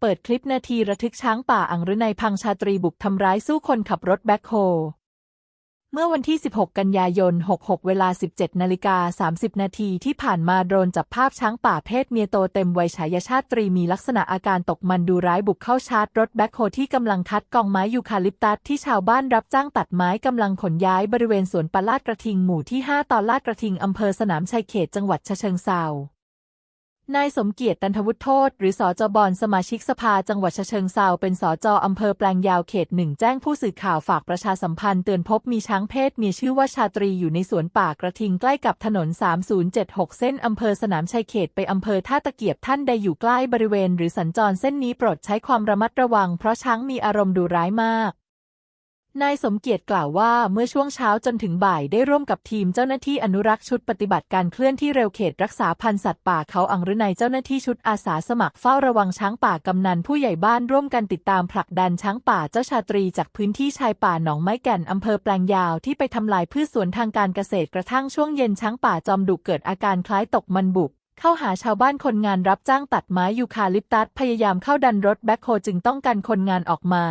เปิดคลิปนาทีระทึกช้างป่าอังรุนัยพังชาตรีบุกทำร้ายสู้คนขับรถแบ็คโฮ เมื่อวันที่ 16 กันยายน 66 เวลา 17 นาฬิกา 30 นาทีที่ผ่านมาโดรนจับภาพช้างป่าเพศเมียโตเต็มวัยฉายชาตรีมีลักษณะอาการตกมันดูร้ายบุกเข้าชาร์จรถแบ็คโฮที่กำลังคัดกองไม้ยูคาลิปตัสที่ชาวบ้านรับจ้างตัดไม้กำลังขนย้ายบริเวณสวนปลาดกระทิงหมู่ที่ 5 ตอนลาดกระทิงอำเภอสนามชัยเขตจังหวัดฉะเชิงเทรา นายสมเกียรติตันทวุฒิโทษ หรือสอจบอนสมาชิกสภาจังหวัดฉะเชิงเซาเป็นสอจออำเภอแปลงยาวเขตหนึ่งแจ้งผู้สื่อข่าวฝากประชาสัมพันธ์เตือนพบมีช้างเพศมีชื่อว่าชาตรีอยู่ในสวนป่ากระทิงใกล้กับถนน 3076 เส้นอำเภอสนามชัยเขตไปอำเภอท่าตะเกียบท่านใดอยู่ใกล้บริเวณ หรือสัญจรเส้นนี้โปรดใช้ความระมัดระวังเพราะช้างมีอารมณ์ดุร้ายมาก นายสมเกียรติกล่าวว่าเมื่อช่วงเช้าจนถึงบ่ายได้ร่วมกับทีมเจ้าหน้าที่อนุรักษ์ชุดปฏิบัติการเคลื่อนที่เร็วเขตรักษาพันธุ์สัตว์ป่าเขาอังรุนัยเจ้าหน้าที่ชุดอาสาสมัครเฝ้าระวังช้างป่ากำนันผู้ใหญ่บ้านร่วมกันติดตามผลักดันช้างป่าเจ้าชาตรีจากพื้นที่ชายป่าหนองไม้แก่นอำเภอแปลงยาวที่ไปทำลายพืชสวนทางการเกษตรกระทั่งช่วงเย็นช้างป่าจอมดุเกิดอาการคล้ายตกมันบุกเข้าหาชาวบ้านคนงานรับจ้างตัดไม้ยูคาลิปตัสพยายามเข้าดันรถแบ็คโฮจึงต้องกันคนงานออกมา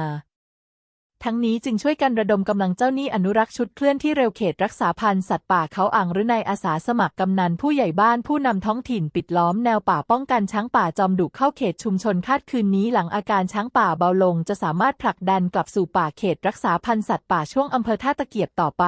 ทั้งนี้จึงช่วยกันระดมกำลังเจ้าหนี้อนุรักษ์ชุดเคลื่อนที่เร็วเขตรักษาพันธุ์สัตว์ป่าเขาอ่างหรือในอาสาสมัครกำนันผู้ใหญ่บ้านผู้นำท้องถิ่นปิดล้อมแนวป่าป้องกันช้างป่าจอมดุเข้าเขตชุมชนคาดคืนนี้หลังอาการช้างป่าเบาลง จะสามารถผลักดันกลับสู่ป่าเขตรักษาพันธุ์สัตว์ป่าช่วงอำเภอท่าตะเกียบต่อไป